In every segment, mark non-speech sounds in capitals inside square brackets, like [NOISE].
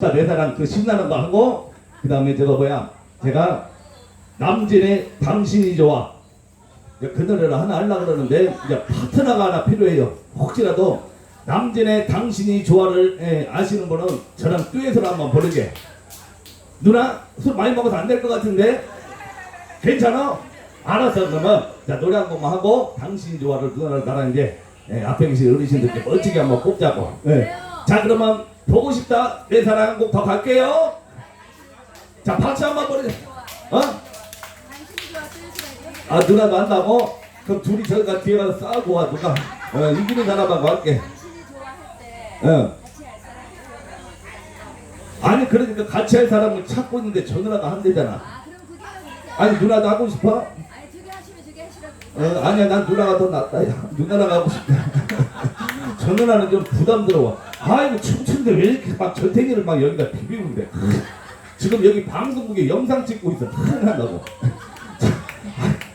내 사랑 그 신나는 거 하고 그 다음에 저거 뭐야? 제가 남진의 당신이 좋아. 그 노래를 하나 하려고 그러는데 이제 파트너가 하나 필요해요. 혹시라도 남진의 당신이 좋아를 예, 아시는 분은 저랑 듀엣으로 한번 부르게. 누나 술 많이 먹어서 안 될 것 같은데? 괜찮아? 알았어 그러면. 자 노래 한 곡만 하고 당신이 좋아를 누나랑 나랑 이제 예, 앞에 계신 어르신들께 멋지게 한번 뽑자고. 예. 자 그러면 보고 싶다. 내 사랑 한곡더 갈게요. 자 박수 한번 보내자 어? 아 누나도 한다고? 그럼 둘이 저기가 뒤에 가서 싸우고 와 누가 어, 이기는 사람하고 할게. 어. 아니 그러니까 같이 할 사람을 찾고 있는데 저 누나가 한대잖아. 아 아니 누나도 하고 싶어? 아니 두개 하시면 두개 하시라고. 어, 아니야 난 누나가 더 낫다. 야 누나랑 하고 싶다 저 누나는 좀 부담스러워. 아이고 춤추는데 왜 이렇게 막 전탱이를 막 여기다 비비는데. 지금 여기 방송국에 영상 찍고 있어. 큰일 난다고. 자,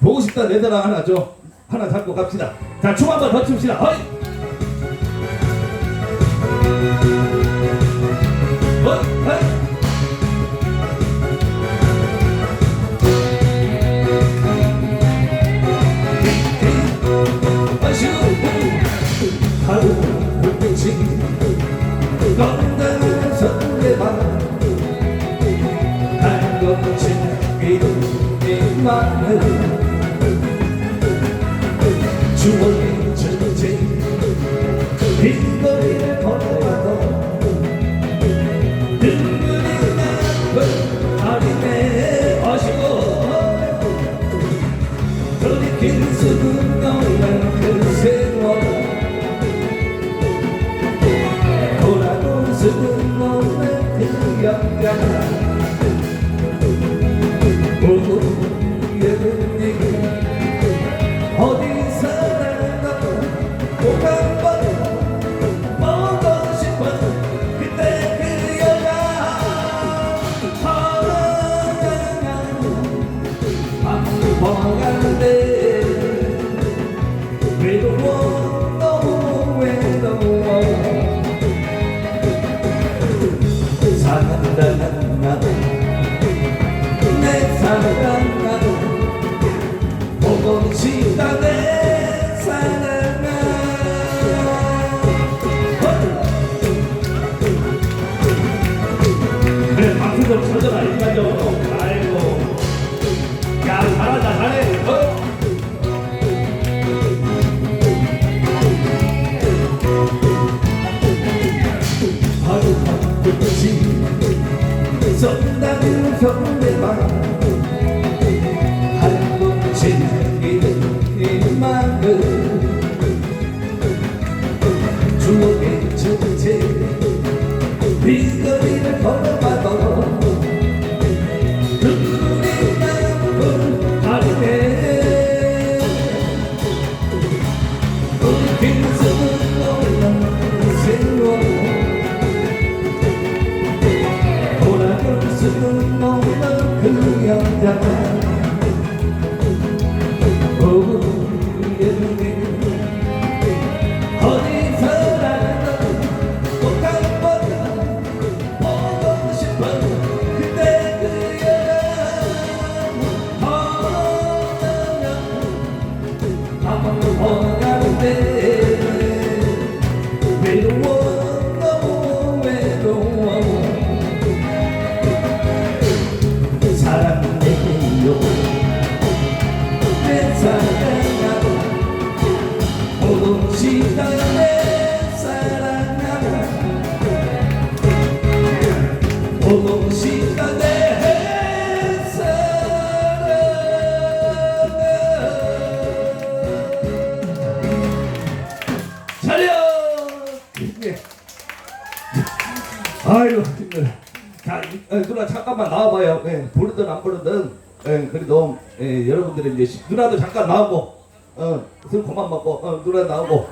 보고 싶다. 내 사랑 하나 줘. 하나 잡고 갑시다. 자 춤 한번 더 춥시다. 어이! 어이! 어이 주 Remember Lord. 어, 누나 잠깐만 나와봐요 예, 부르든 안 부르든 예, 그래도 예, 여러분들이 이제 시- 누나도 잠깐 나오고 어, 술 그만 먹고 어, 누나 나오고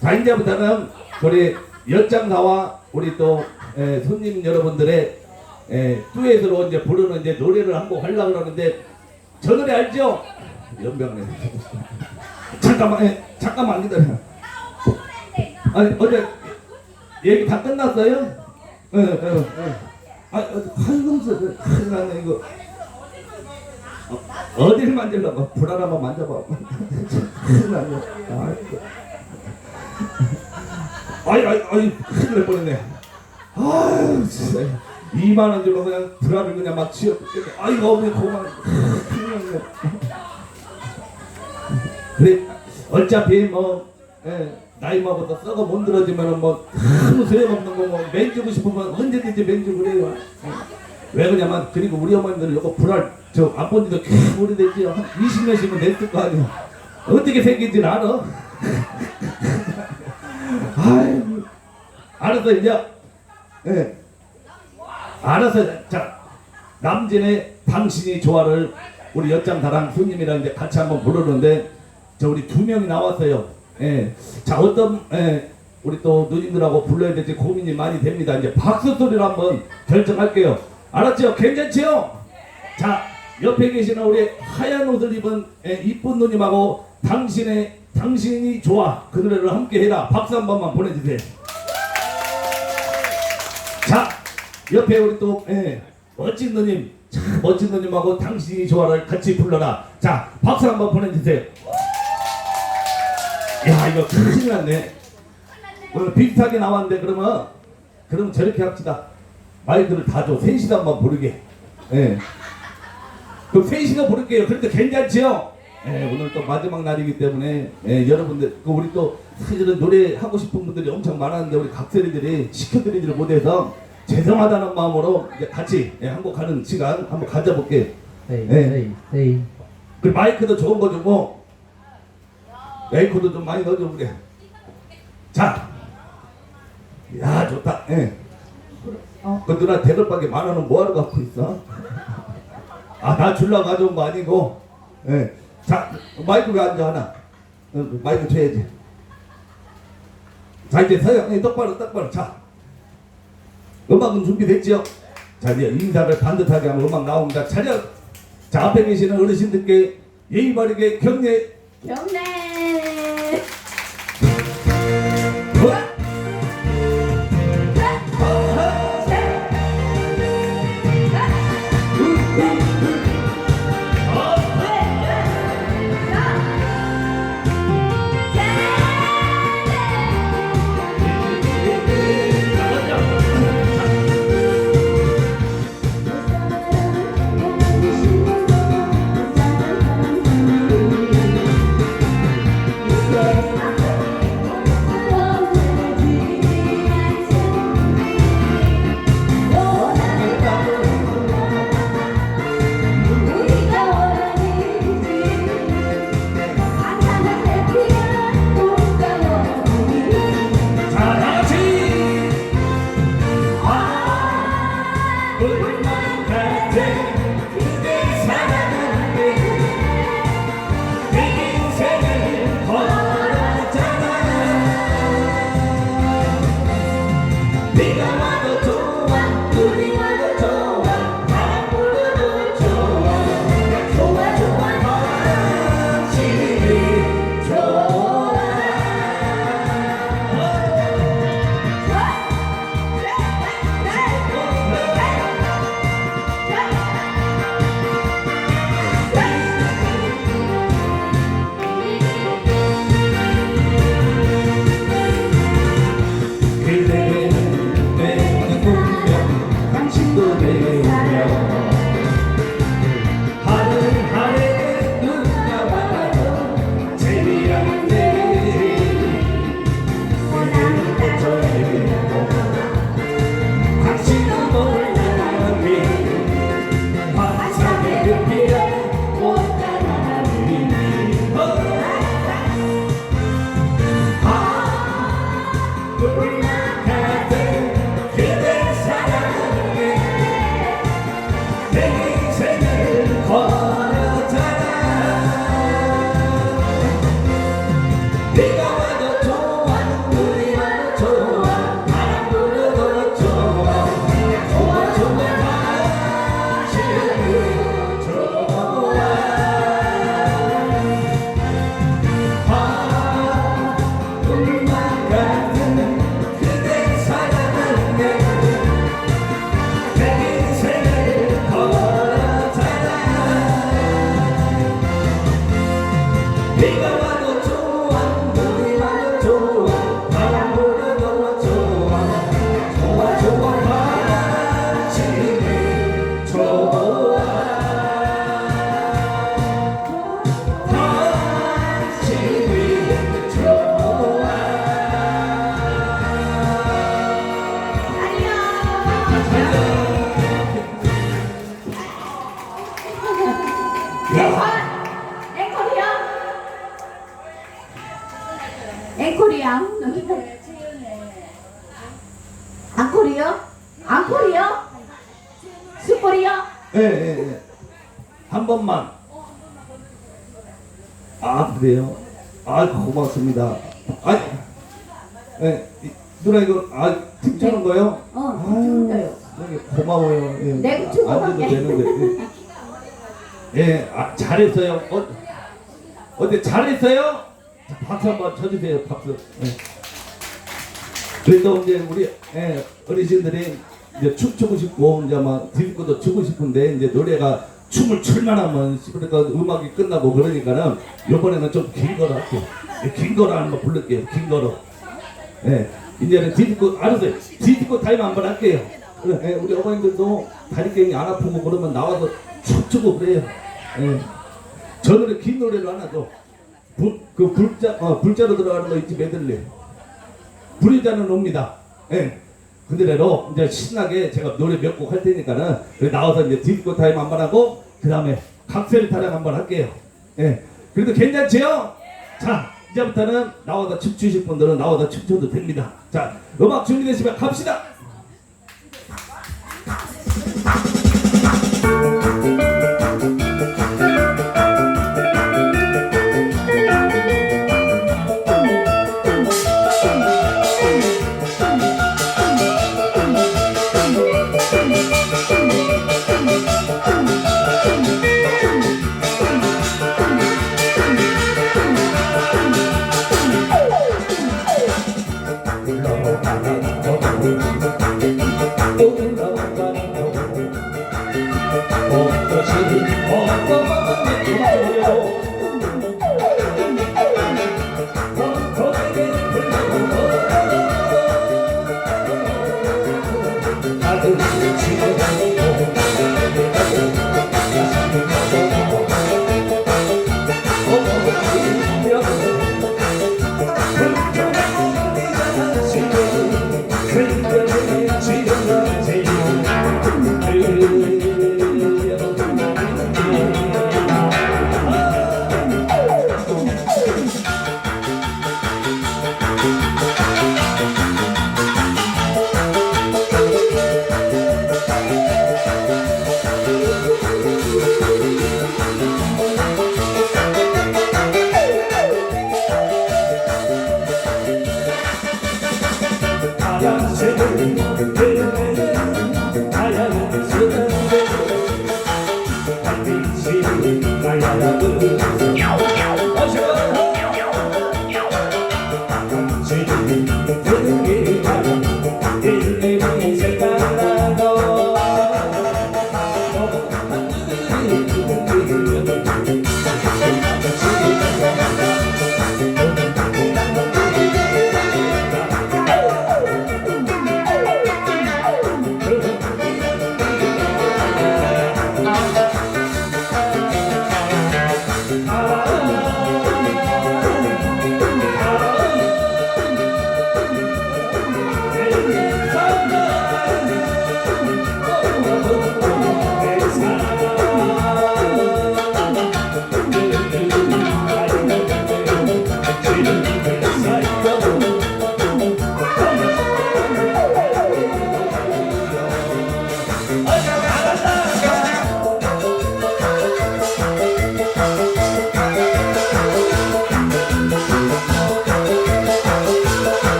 자 이제부터는 우리 연장사와 우리 또 예, 손님 여러분들의 예, 듀엣으로 이제 부르는 이제 노래를 한 곡 하려고 그러는데 저 노래 알죠? 연병네 [LAUGHS] 잠깐만 예, 잠깐만 기다려 아니 어제 얘기 다 끝났어요? 예, 예, 예. 아, 활금서 큰일 나네 이거. 어, 어디를 만지려고? 불알 한번 만져봐. [LAUGHS] 큰일 나네. 아이고. 아이, 아이, 아이, 큰일 날 뻔했네. 아유, 진짜. 2만 원 주고 그냥 불알을 그냥 막 치워. 아이고, 어머니 고마워. 큰일 났네. 그래, 어차피 뭐, 예, 나이 먹어도 썩어 못 들어지면은 뭐, 아무 소용없는 거, 뭐, 맨주고 싶으면 언제든지 맨주고 그래요. 예. 왜 그러냐면, 그리고 우리 어머니들은 요거 불알, 저, 안 본 지도 꽤 오래됐지. 한 20년씩은 됐을 거 아니야. 어떻게 생긴지 알아? [LAUGHS] 아이고. 알았어, 이제. 예. 알았어. 자, 남진의 당신이 좋아를 우리 엿장다랑 손님이랑 이제 같이 한번 부르는데, 저 우리 두 명이 나왔어요. 예. 자, 어떤, 예. 우리 또 누님들하고 불러야 될지 고민이 많이 됩니다. 이제 박수 소리로 한번 결정할게요. 알았죠? 괜찮지요? 자, 옆에 계시는 우리 하얀 옷을 입은 예, 이쁜 누님하고 당신의 당신이 좋아 그 노래를 함께 해라. 박수 한 번만 보내주세요. 자, 옆에 우리 또 예, 멋진 누님, 참 멋진 누님하고 당신이 좋아를 같이 불러라. 자, 박수 한 번 보내주세요. 야, 이거 큰일 났네. 오늘 비슷하게 나왔는데 그러면 그러면 저렇게 합시다. 마이크를 다 줘. 셋이서 한번 부르게. 예. 그럼 셋이서 부를게요. 그래도 괜찮지요? 예, 오늘 또 마지막 날이기 때문에 예, 여러분들 그 우리 또 사실은 노래 하고 싶은 분들이 엄청 많았는데 우리 각세리들이 시켜드리지를 못해서 죄송하다는 마음으로 이제 같이 예, 한곡 하는 시간 한번 가져볼게요. Hey, 네. hey, hey. 그 마이크도 좋은 거 주고 에이코도 좀 많이 넣어줘 그래. 자, 야 좋다. 예. 어. 그 누나 만 원은 뭐하러 갖고 있어? 아, 나 줄라 가져온 거 아니고. 예. 자, 마이크 왜 앉아 하나? 어, 마이크 줘야지. 자, 이제 서영, 예, 똑바로, 똑바로. 자, 음악은 준비됐죠? 자, 이제 인사를 반듯하게 하면 음악 나옵니다. 차렷. 자, 앞에 계시는 어르신들께 예의 바르게 격려. 경례. Bigger. 한 번만. 아, 그래요? 아, 고맙습니다. 아, 예, 이- 누나 이거, 아, 춤추는 거요? 어, 춤춰요. 고마워요. 예. 내가 춤을 앉아도 하게. 되는데. 예, 예 아, 잘했어요. 어, 어때, 잘했어요? 자, 박수 한번 쳐주세요, 박수. 예. 그래도 이제 우리 예, 어르신들이 이제 춤추고 싶고 이제 막 디스코도 추고 싶은데 이제 노래가 춤을 출 만 하면 그러니까 음악이 끝나고 그러니까는 이번에는 좀 긴 거로 할게요. 예, 긴 거로 한번 부를게요. 긴 거로. 예, 이제는 디스코 알았어요. 디스코 타임 한번 할게요. 그래, 예, 우리 어머님들도 다리경이 안 아프고 그러면 나와서 춤추고 그래요. 예. 저 노래 긴 노래로 하나 더. 불, 그 불자 어, 불자로 들어가는 거 있지 메들리. 불의자는 옵니다. 예. 그 노래로 이제 신나게 제가 노래 몇 곡 할 테니까는 나와서 이제 디스코 타임 한 번 하고 그 다음에 각셀 타령 한 번 할게요. 예. 그래도 괜찮지요? 자 이제부터는 나와서 춤추실 분들은 나와서 춤춰도 됩니다. 자 음악 준비되시면 갑시다. 아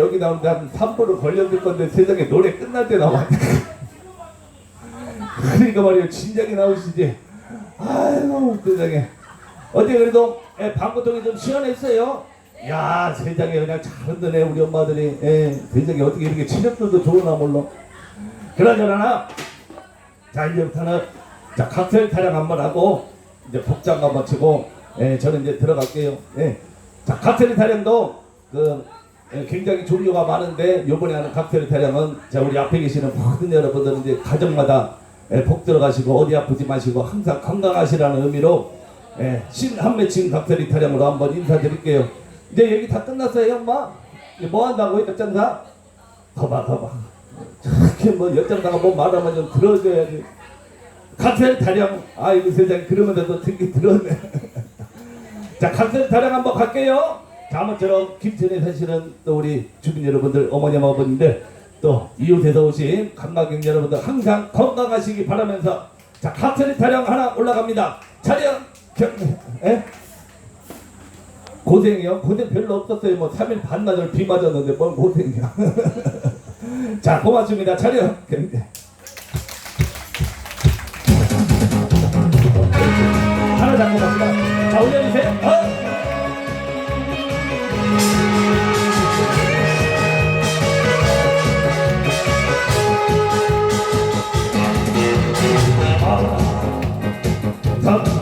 여기 나오는데 한 3분을 걸려들 건데 세상에 노래 끝날 때 나와. [LAUGHS] 그러니까 말이에요. 진작에 나오시지. 아이고 세상에. 어때 그래도 예, 방구통이 좀 시원했어요. 야 세상에 그냥 잘 흔드네 우리 엄마들이. 예, 세상에 어떻게 이렇게 체력들도 좋으나 몰라 그러저러나? 자 이제부터는 자 칵테일 타령 한번 하고 이제 복장 한번 치고 예, 저는 이제 들어갈게요. 예. 자 칵테일 타령도 그 예, 굉장히 종류가 많은데 요번에 하는 칵테일 타령은 자 우리 앞에 계시는 모든 여러분들은 이제 가정마다 예, 복 들어가시고 어디 아프지 마시고 항상 건강하시라는 의미로 예, 신한 매칭 칵테일 타령으로 한번 인사드릴게요. 이제 얘기 다 끝났어요, 엄마? 뭐 한다고 엿장사? 거봐, 거봐. 저렇게 뭐 엿장사가 뭐 말하면 좀 들어줘야지. 칵테일 타령 아이고 세상에 그러면서도 듣기 들었네 [LAUGHS] 자 칵테일 타령 한번 갈게요 자 아무쪼록 김천에 사시는 또 우리 주민 여러분들 어머니 아버님들 또 이웃에서 오신 관광객 여러분들 항상 건강하시기 바라면서 자 칵테일 타령 하나 올라갑니다 차량 경 에? 고생이요 고생 별로 없었어요 뭐 3일 반나절 비 맞았는데 뭔 고생이야 [LAUGHS] 자 고맙습니다 차량 경례 하나 잡고 갑시다. 자, 올려주세요. 어? 아.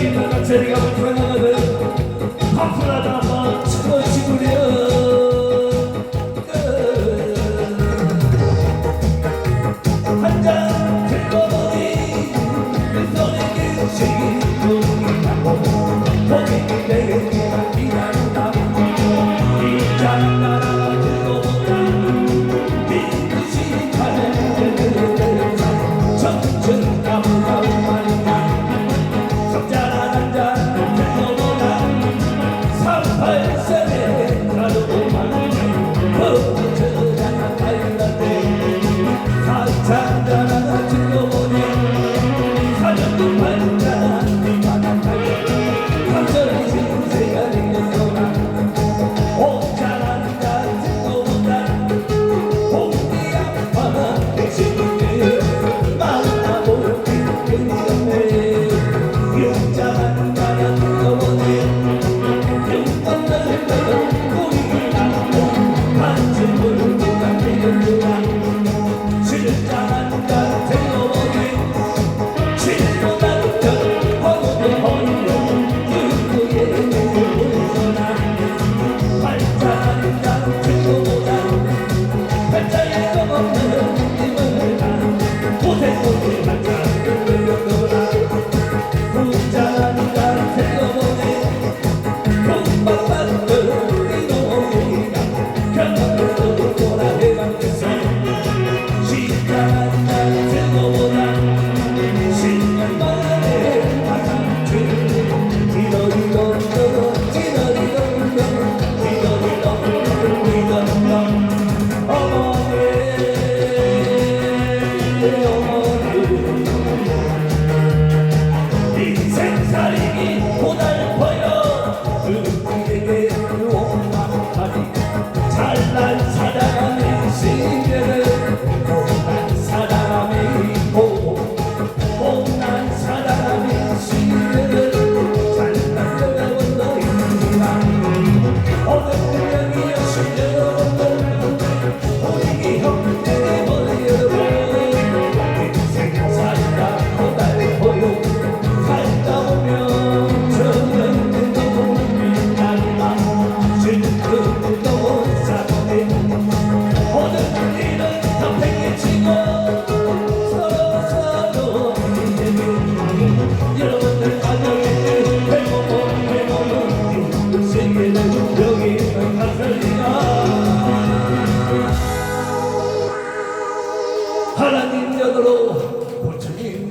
Thank you.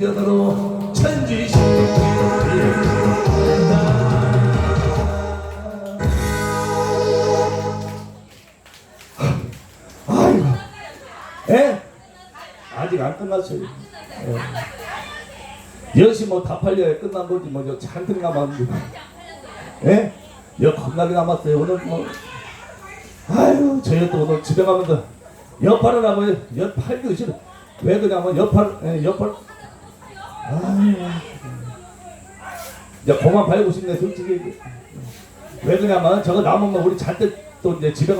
인연으로 천지시키다 아, 아이고. 예? 아직 안 끝났어요. 예. 여시 뭐 다 팔려야 끝난 거지 뭐저 잔뜩 남았는데. 예? 여 겁나게 남았어요. 오늘 뭐. 아유 저희 또 오늘 집에 가면 여파를 하고 여팔기 싫어 왜 그러냐면 여팔 예, 여팔 아, 네. 이제 고만 팔고 싶네 솔직히. 왜 그러냐면 저거 남으면 우리 잔뜩 또 이제 집에 가